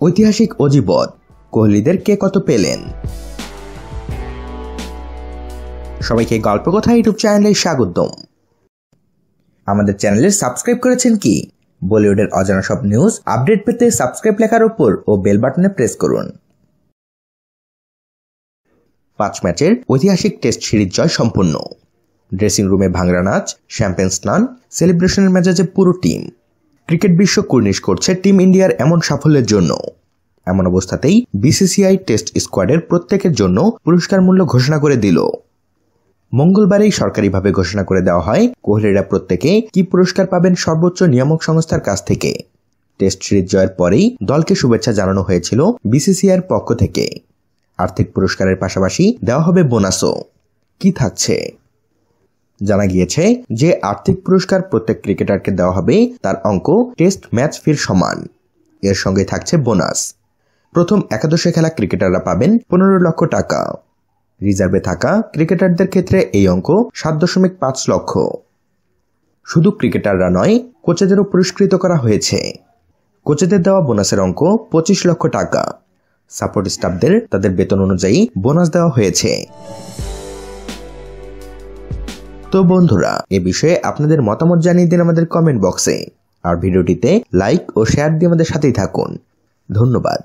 ঐতিহাসিক অজিবদ কোহলিদের কে কত পেলেন? সবাইকে গল্প কথা ইউটিউব চ্যানেলে স্বাগতম। আমাদের চ্যানেলে সাবস্ক্রাইব করেছেন কি? বলিউডের অজানা সব নিউজ আপডেট পেতে সাবস্ক্রাইব লেখার উপর ও বেল বাটনে প্রেস করুন। পাঁচ ম্যাচের ঐতিহাসিক টেস্ট সিরিজ জয় সম্পূর্ণ। ড্রেসিং রুমে ভাঙরা নাচ, শ্যাম্পেন স্নান, সেলিব্রেশনের মেজাজে পুরো টিম। ক্রিকেট বিশ্ব কুর্নিশ করছে টিম ইন্ডিয়ার এমন সাফল্যের জন্য। এমন অবস্থাতেই বিসিসিআই টেস্ট স্কোয়াডের প্রত্যেকের জন্য পুরস্কার মূল্য ঘোষণা করে দিল। মঙ্গলবারেই সরকারিভাবে ঘোষণা করে দেওয়া হয় কোহলিরা প্রত্যেকে কি পুরস্কার পাবেন সর্বোচ্চ নিয়ামক সংস্থার কাছ থেকে। টেস্ট সিরিজ জয়ের পরেই দলকে শুভেচ্ছা জানানো হয়েছিল বিসিসিআইয়ের পক্ষ থেকে। আর্থিক পুরস্কারের পাশাপাশি দেওয়া হবে বোনাসও। কি থাকছে? জানা গিয়েছে যে আর্থিক পুরস্কার প্রত্যেক ক্রিকেটারকে দেওয়া হবে তার অঙ্ক, টেস্ট, ম্যাচ ফির সমান। এর সঙ্গে থাকছে বোনাস। প্রথম একাদশে খেলা ক্রিকেটাররা পাবেন পনেরো লক্ষ টাকা। রিজার্ভে থাকা ক্রিকেটারদের ক্ষেত্রে এই অঙ্ক সাত দশমিক পাঁচ লক্ষ। শুধু ক্রিকেটাররা নয়, কোচেদেরও পুরস্কৃত করা হয়েছে। কোচেদের দেওয়া বোনাসের অঙ্ক পঁচিশ লক্ষ টাকা। সাপোর্ট স্টাফদের তাদের বেতন অনুযায়ী বোনাস দেওয়া হয়েছে। তো বন্ধুরা, এ বিষয়ে আপনাদের মতামত জানিয়ে দিন আমাদের কমেন্ট বক্সে আর ভিডিওটিতে লাইক ও শেয়ার দিয়ে আমাদের সাথেই থাকুন। ধন্যবাদ।